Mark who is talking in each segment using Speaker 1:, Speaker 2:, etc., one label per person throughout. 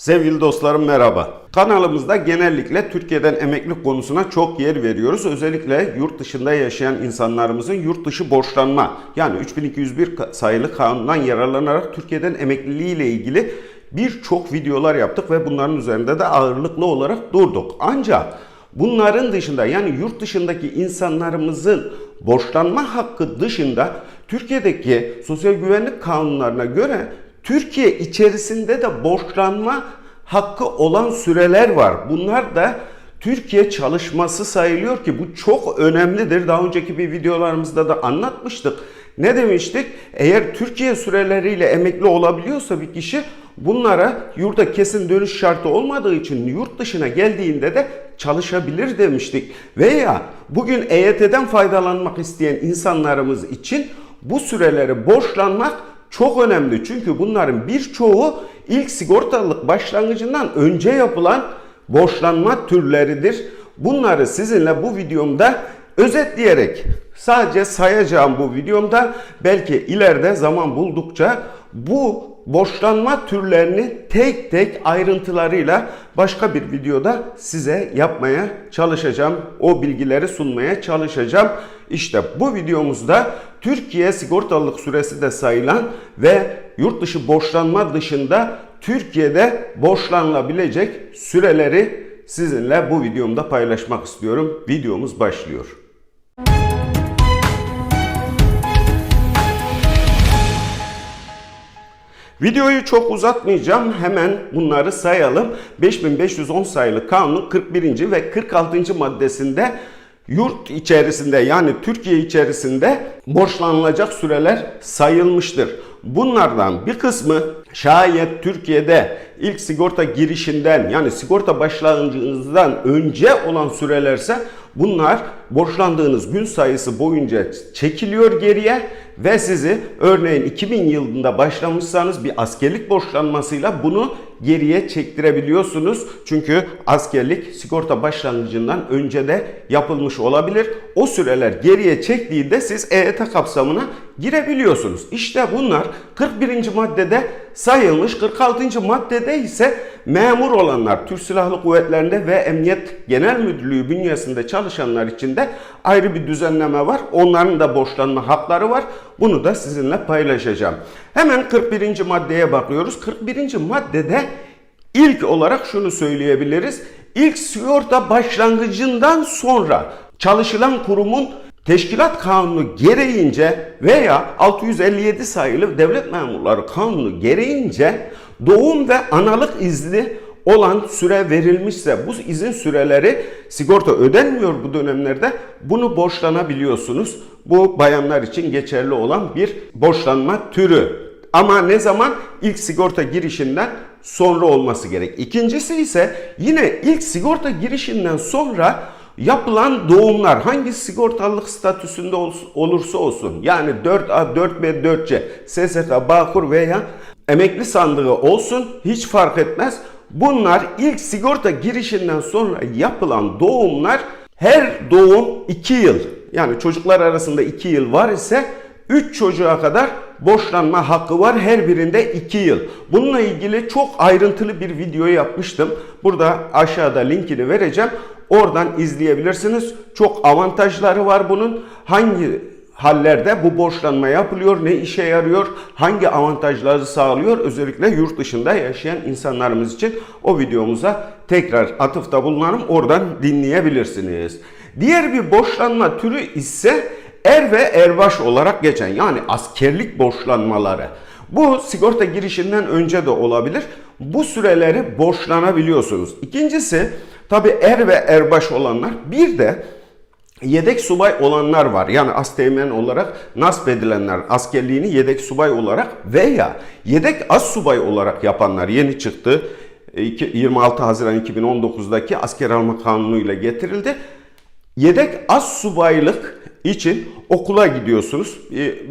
Speaker 1: Sevgili dostlarım merhaba. Kanalımızda genellikle Türkiye'den emeklilik konusuna çok yer veriyoruz. Özellikle yurt dışında yaşayan insanlarımızın yurt dışı borçlanma yani 3201 sayılı kanundan yararlanarak Türkiye'den emekliliği ile ilgili birçok videolar yaptık ve bunların üzerinde de ağırlıklı olarak durduk. Ancak bunların dışında yani yurt dışındaki insanlarımızın borçlanma hakkı dışında Türkiye'deki sosyal güvenlik kanunlarına göre Türkiye içerisinde de borçlanma hakkı olan süreler var. Bunlar da Türkiye çalışması sayılıyor ki bu çok önemlidir. Daha önceki bir videolarımızda da anlatmıştık. Ne demiştik? Eğer Türkiye süreleriyle emekli olabiliyorsa bir kişi bunlara yurda kesin dönüş şartı olmadığı için yurt dışına geldiğinde de çalışabilir demiştik. Veya bugün EYT'den faydalanmak isteyen insanlarımız için bu süreleri borçlanmak çok önemli. Çünkü bunların birçoğu ilk sigortalılık başlangıcından önce yapılan borçlanma türleridir. Bunları sizinle bu videomda özetleyerek sadece sayacağım bu videomda belki ileride zaman buldukça bu borçlanma türlerini tek tek ayrıntılarıyla başka bir videoda size yapmaya çalışacağım. O bilgileri sunmaya çalışacağım. İşte bu videomuzda Türkiye sigortalılık süresi de sayılan ve yurt dışı borçlanma dışında Türkiye'de borçlanılabilecek süreleri sizinle bu videomda paylaşmak istiyorum. Videomuz başlıyor. Videoyu çok uzatmayacağım. Hemen bunları sayalım. 5510 sayılı kanun 41. ve 46. maddesinde yurt içerisinde yani Türkiye içerisinde borçlanılacak süreler sayılmıştır. Bunlardan bir kısmı şayet Türkiye'de ilk sigorta girişinden yani sigorta başlangıcınızdan önce olan sürelerse bunlar borçlandığınız gün sayısı boyunca çekiliyor geriye ve sizi örneğin 2000 yılında başlamışsanız bir askerlik borçlanmasıyla bunu geriye çektirebiliyorsunuz. Çünkü askerlik sigorta başlangıcından önce de yapılmış olabilir. O süreler geriye çektiğinde siz EYT kapsamına girebiliyorsunuz. İşte bunlar 41. maddede sayılmış. 46. maddede ise memur olanlar Türk Silahlı Kuvvetleri'nde ve Emniyet Genel Müdürlüğü bünyesinde çalışanlar için de ayrı bir düzenleme var. Onların da borçlanma hakları var. Bunu da sizinle paylaşacağım. Hemen 41. maddeye bakıyoruz. 41. maddede ilk olarak şunu söyleyebiliriz. İlk sigorta başlangıcından sonra çalışılan kurumun Teşkilat Kanunu gereğince veya 657 sayılı Devlet Memurları Kanunu gereğince doğum ve analık izni olan süre verilmişse bu izin süreleri sigorta ödenmiyor bu dönemlerde bunu borçlanabiliyorsunuz. Bu bayanlar için geçerli olan bir borçlanma türü. Ama ne zaman? ilk sigorta girişinden sonra olması gerek. İkincisi ise yine ilk sigorta girişinden sonra yapılan doğumlar hangi sigortalılık statüsünde olursa olsun yani 4A, 4B, 4C, SSK, Bağkur veya emekli sandığı olsun hiç fark etmez. Bunlar ilk sigorta girişinden sonra yapılan doğumlar her doğum 2 yıl yani çocuklar arasında 2 yıl var ise 3 çocuğa kadar borçlanma hakkı var. Her birinde 2 yıl. Bununla ilgili çok ayrıntılı bir video yapmıştım. Burada aşağıda linkini vereceğim. Oradan izleyebilirsiniz. Çok avantajları var bunun. Hangi hallerde bu borçlanma yapılıyor, ne işe yarıyor, hangi avantajları sağlıyor özellikle yurt dışında yaşayan insanlarımız için o videomuza tekrar atıfta bulunalım. Oradan dinleyebilirsiniz. Diğer bir borçlanma türü ise er ve erbaş olarak geçen yani askerlik borçlanmaları. Bu sigorta girişinden önce de olabilir. Bu süreleri borçlanabiliyorsunuz. İkincisi tabi er ve erbaş olanlar bir de yedek subay olanlar var. Yani asteğmen olarak nasp edilenler askerliğini yedek subay olarak veya yedek az subay olarak yapanlar yeni çıktı. 26 Haziran 2019'daki asker alma kanunu ile getirildi. Yedek az subaylık için okula gidiyorsunuz.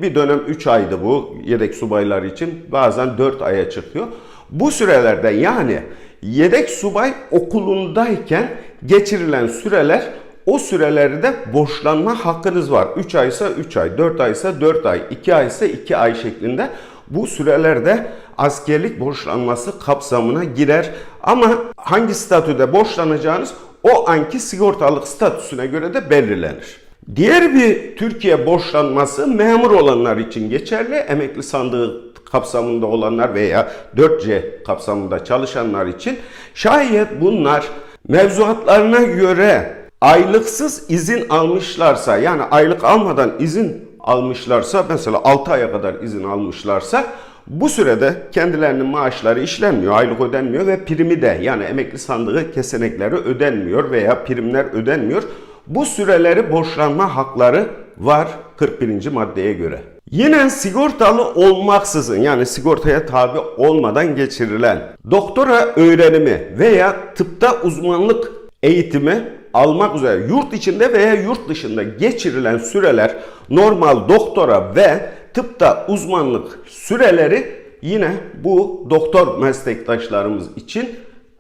Speaker 1: Bir dönem 3 aydı bu yedek subaylar için. Bazen 4 aya çıkıyor. Bu sürelerde yani yedek subay okulundayken geçirilen süreler o sürelerde borçlanma hakkınız var. 3 ay ise 3 ay, 4 ay ise 4 ay, 2 ay ise 2 ay şeklinde bu sürelerde askerlik borçlanması kapsamına girer. Ama hangi statüde borçlanacağınız o anki sigortalık statüsüne göre de belirlenir. Diğer bir Türkiye borçlanması memur olanlar için geçerli. Emekli sandığı kapsamında olanlar veya 4C kapsamında çalışanlar için şayet bunlar mevzuatlarına göre aylıksız izin almışlarsa yani aylık almadan izin almışlarsa mesela 6 aya kadar izin almışlarsa bu sürede kendilerinin maaşları işlenmiyor, aylık ödenmiyor ve primi de yani emekli sandığı kesenekleri ödenmiyor veya primler ödenmiyor. Bu süreleri borçlanma hakları var 41. maddeye göre. Yine sigortalı olmaksızın yani sigortaya tabi olmadan geçirilen doktora öğrenimi veya tıpta uzmanlık eğitimi almak üzere yurt içinde veya yurt dışında geçirilen süreler normal doktora ve tıpta uzmanlık süreleri yine bu doktor meslektaşlarımız için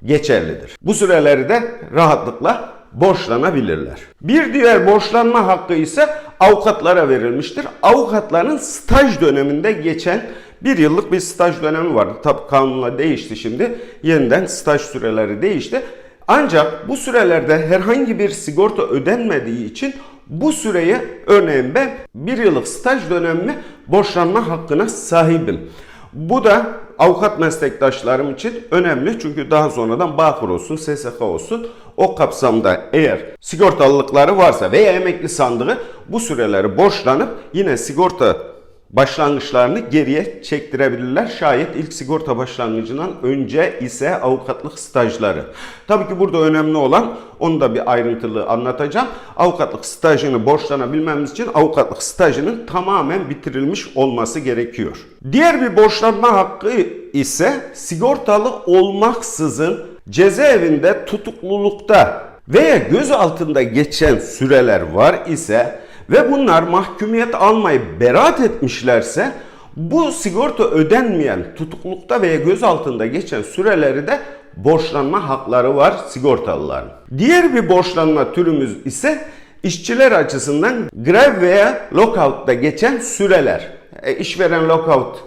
Speaker 1: geçerlidir. Bu süreleri de rahatlıkla borçlanabilirler. Bir diğer borçlanma hakkı ise avukatlara verilmiştir. Avukatların staj döneminde geçen bir yıllık bir staj dönemi vardı. Tabi kanunla değişti şimdi. Yeniden staj süreleri değişti. Ancak bu sürelerde herhangi bir sigorta ödenmediği için bu süreye örneğin ben bir yıllık staj dönemimi borçlanma hakkına sahibim. Bu da avukat meslektaşlarım için önemli. Çünkü daha sonradan Bağkur olsun, SSK olsun o kapsamda eğer sigortalılıkları varsa veya emekli sandığı bu süreleri borçlanıp yine sigorta başlangıçlarını geriye çektirebilirler. Şayet ilk sigorta başlangıcından önce ise avukatlık stajları. Tabii ki burada önemli olan onu da bir ayrıntılı anlatacağım. Avukatlık stajını borçlanabilmemiz için avukatlık stajının tamamen bitirilmiş olması gerekiyor. Diğer bir borçlanma hakkı ise sigortalı olmaksızın cezaevinde tutuklulukta veya göz altında geçen süreler var ise ve bunlar mahkumiyet almayıp beraat etmişlerse bu sigorta ödenmeyen tutuklukta veya göz altında geçen süreleri de borçlanma hakları var sigortalıların. Diğer bir borçlanma türümüz ise işçiler açısından grev veya lockout'ta geçen süreler. E, işveren lockout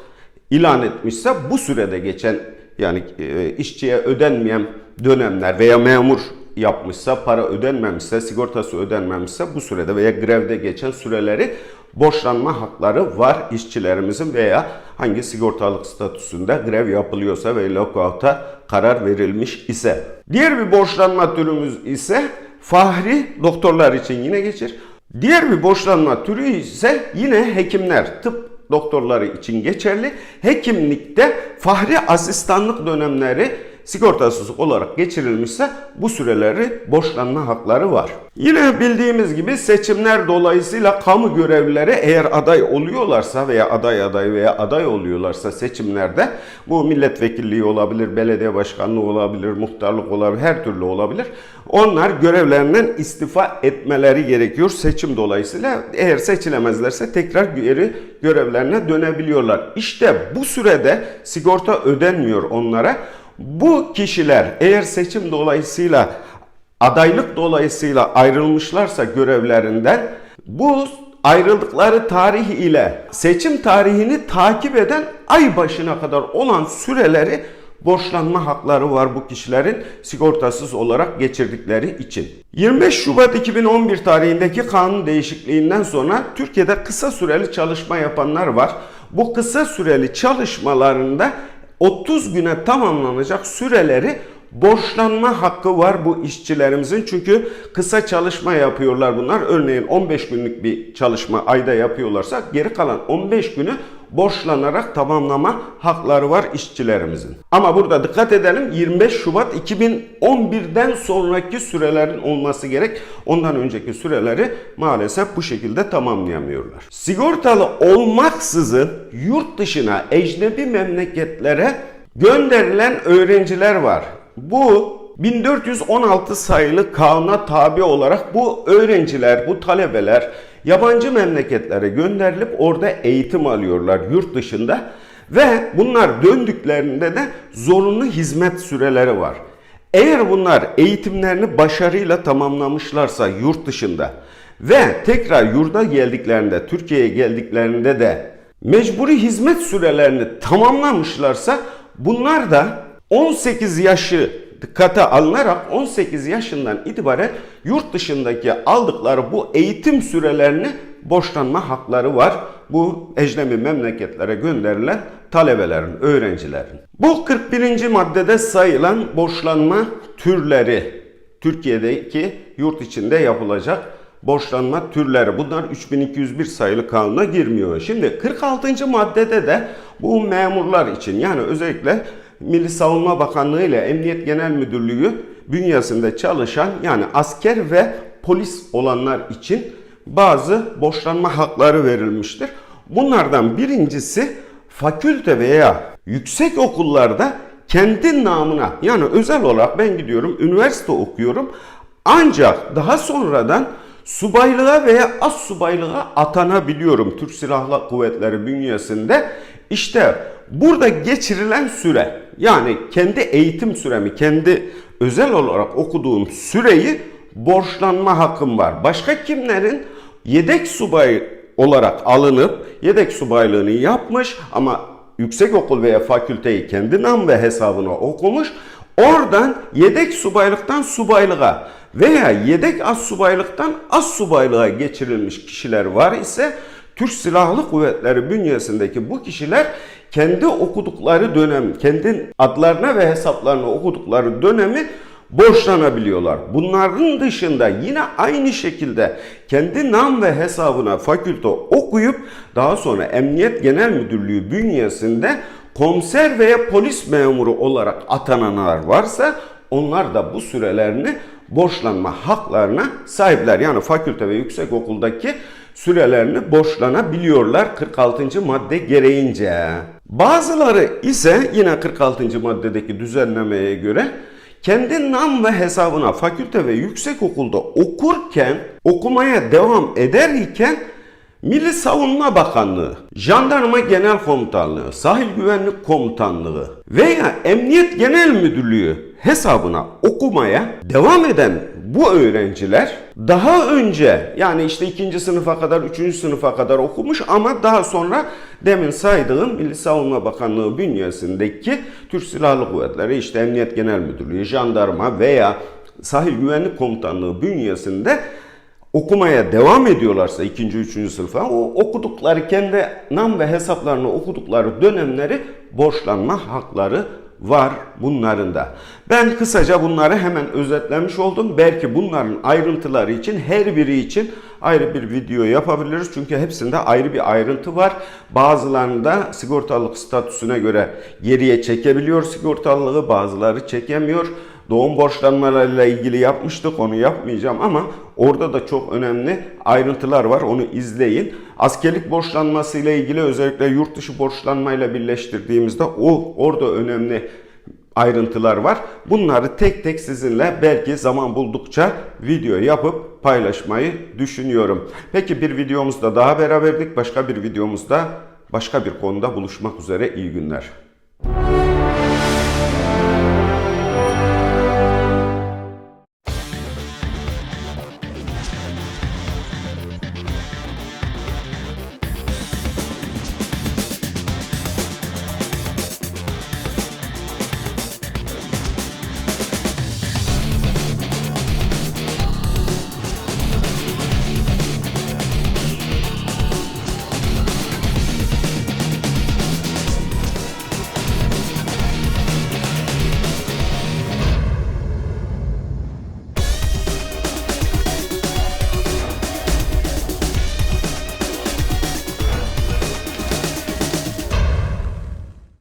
Speaker 1: ilan etmişse bu sürede geçen yani e, işçiye ödenmeyen dönemler veya memur yapmışsa, para ödenmemişse, sigortası ödenmemişse bu sürede veya grevde geçen süreleri borçlanma hakları var işçilerimizin veya hangi sigortalık statüsünde grev yapılıyorsa ve lockout'a karar verilmiş ise. Diğer bir borçlanma türümüz ise fahri doktorlar için yine geçir. Diğer bir borçlanma türü ise yine hekimler, tıp doktorları için geçerli. Hekimlikte fahri asistanlık dönemleri sigortasız olarak geçirilmişse bu süreleri borçlanma hakları var. Yine bildiğimiz gibi seçimler dolayısıyla kamu görevlileri eğer aday oluyorlarsa veya aday aday veya aday oluyorlarsa seçimlerde bu milletvekilliği olabilir, belediye başkanlığı olabilir, muhtarlık olabilir, her türlü olabilir. Onlar görevlerinden istifa etmeleri gerekiyor seçim dolayısıyla. Eğer seçilemezlerse tekrar geri görevlerine dönebiliyorlar. İşte bu sürede sigorta ödenmiyor onlara. Bu kişiler eğer seçim dolayısıyla adaylık dolayısıyla ayrılmışlarsa görevlerinden bu ayrıldıkları tarih ile seçim tarihini takip eden ay başına kadar olan süreleri borçlanma hakları var bu kişilerin sigortasız olarak geçirdikleri için. 25 Şubat 2011 tarihindeki kanun değişikliğinden sonra Türkiye'de kısa süreli çalışma yapanlar var. Bu kısa süreli çalışmalarında 30 güne tamamlanacak süreleri borçlanma hakkı var bu işçilerimizin. Çünkü kısa çalışma yapıyorlar bunlar. Örneğin 15 günlük bir çalışma ayda yapıyorlarsa geri kalan 15 günü borçlanarak tamamlama hakları var işçilerimizin. Ama burada dikkat edelim 25 Şubat 2011'den sonraki sürelerin olması gerek. Ondan önceki süreleri maalesef bu şekilde tamamlayamıyorlar. Sigortalı olmaksızın yurt dışına, ecnebi memleketlere gönderilen öğrenciler var. Bu 1416 sayılı kanuna tabi olarak bu öğrenciler, bu talebeler yabancı memleketlere gönderilip orada eğitim alıyorlar yurt dışında ve bunlar döndüklerinde de zorunlu hizmet süreleri var. Eğer bunlar eğitimlerini başarıyla tamamlamışlarsa yurt dışında ve tekrar yurda geldiklerinde, Türkiye'ye geldiklerinde de mecburi hizmet sürelerini tamamlamışlarsa bunlar da 18 yaşı dikkate alınarak 18 yaşından itibaren yurt dışındaki aldıkları bu eğitim sürelerini borçlanma hakları var. Bu ecnebi memleketlere gönderilen talebelerin, öğrencilerin. Bu 41. maddede sayılan borçlanma türleri Türkiye'deki yurt içinde yapılacak borçlanma türleri. Bunlar 3201 sayılı kanuna girmiyor. Şimdi 46. maddede de bu memurlar için yani özellikle Milli Savunma Bakanlığı ile Emniyet Genel Müdürlüğü bünyesinde çalışan yani asker ve polis olanlar için bazı borçlanma hakları verilmiştir. Bunlardan birincisi fakülte veya yüksek okullarda kendi namına yani özel olarak ben gidiyorum üniversite okuyorum ancak daha sonradan subaylığa veya az subaylığa atanabiliyorum Türk Silahlı Kuvvetleri bünyesinde. İşte burada geçirilen süre yani kendi eğitim süremi, kendi özel olarak okuduğum süreyi borçlanma hakkım var. Başka kimlerin yedek subay olarak alınıp yedek subaylığını yapmış ama yüksek okul veya fakülteyi kendi nam ve hesabına okumuş. Oradan yedek subaylıktan subaylığa veya yedek az subaylıktan az subaylığa geçirilmiş kişiler var ise Türk Silahlı Kuvvetleri bünyesindeki bu kişiler kendi okudukları dönem, kendi adlarına ve hesaplarına okudukları dönemi borçlanabiliyorlar. Bunların dışında yine aynı şekilde kendi nam ve hesabına fakülte okuyup daha sonra Emniyet Genel Müdürlüğü bünyesinde komiser veya polis memuru olarak atananlar varsa onlar da bu sürelerini borçlanma haklarına sahipler. Yani fakülte ve yüksek okuldaki sürelerini borçlanabiliyorlar 46. madde gereğince. Bazıları ise yine 46. maddedeki düzenlemeye göre kendi nam ve hesabına fakülte ve yüksek okulda okurken, okumaya devam ederken Milli Savunma Bakanlığı, Jandarma Genel Komutanlığı, Sahil Güvenlik Komutanlığı veya Emniyet Genel Müdürlüğü hesabına okumaya devam eden bu öğrenciler daha önce yani işte ikinci sınıfa kadar, üçüncü sınıfa kadar okumuş ama daha sonra demin saydığım Milli Savunma Bakanlığı bünyesindeki Türk Silahlı Kuvvetleri, işte Emniyet Genel Müdürlüğü, Jandarma veya Sahil Güvenlik Komutanlığı bünyesinde okumaya devam ediyorlarsa ikinci, üçüncü sınıfa o okudukları kendi nam ve hesaplarını okudukları dönemleri borçlanma hakları var bunların da. Ben kısaca bunları hemen özetlemiş oldum. Belki bunların ayrıntıları için her biri için ayrı bir video yapabiliriz. Çünkü hepsinde ayrı bir ayrıntı var. Bazılarında sigortalılık statüsüne göre geriye çekebiliyor sigortalılığı, bazıları çekemiyor. Doğum borçlanmalarıyla ilgili yapmıştık onu yapmayacağım ama orada da çok önemli ayrıntılar var onu izleyin. Askerlik borçlanması ile ilgili özellikle yurt dışı borçlanmayla birleştirdiğimizde o orada önemli ayrıntılar var. Bunları tek tek sizinle belki zaman buldukça video yapıp paylaşmayı düşünüyorum. Peki bir videomuzda daha beraberdik. Başka bir videomuzda başka bir konuda buluşmak üzere iyi günler.